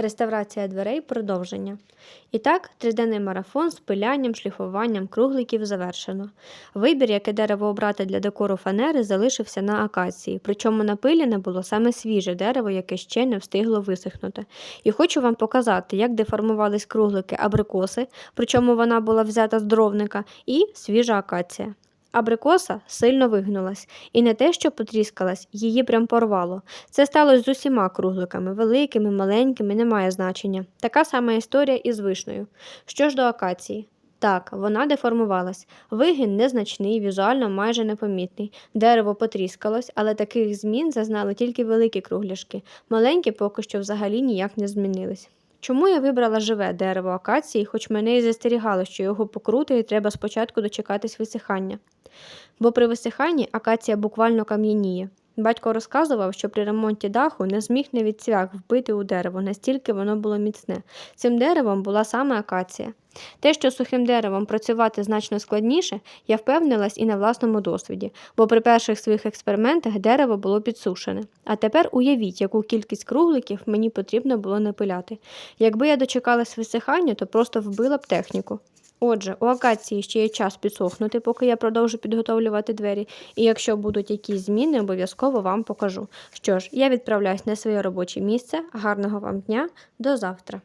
Реставрація дверей продовження. І так, триденний марафон з пилянням, шліфуванням кругликів завершено. Вибір, яке дерево обрати для декору фанери, залишився на акації, причому напилене було саме свіже дерево, яке ще не встигло висохнути. І хочу вам показати, як деформувались круглики абрикоси, причому вона була взята з дровника, і свіжа акація. Абрикоса сильно вигнулась, і не те, що потріскалась, її прям порвало. Це сталося з усіма кругликами, великими, маленькими, немає значення. Така сама історія і з вишнею. Що ж до акації? Так, вона деформувалась. Вигін незначний, візуально майже непомітний. Дерево потріскалось, але таких змін зазнали тільки великі кругляшки. Маленькі поки що взагалі ніяк не змінились. Чому я вибрала живе дерево акації, хоч мене і застерігало, що його покрути і треба спочатку дочекатись висихання? Бо при висиханні акація буквально кам'яніє. Батько розказував, що при ремонті даху не зміг навіть цвях вбити у дерево, настільки воно було міцне. Цим деревом була саме акація. Те, що сухим деревом працювати значно складніше, я впевнилась і на власному досвіді, бо при перших своїх експериментах дерево було підсушене. А тепер уявіть, яку кількість кругликів мені потрібно було напиляти. Якби я дочекалась висихання, то просто вбила б техніку. Отже, у акації ще є час підсохнути, поки я продовжу підготовлювати двері, і якщо будуть якісь зміни, обов'язково вам покажу. Що ж, я відправляюсь на своє робоче місце. Гарного вам дня, до завтра!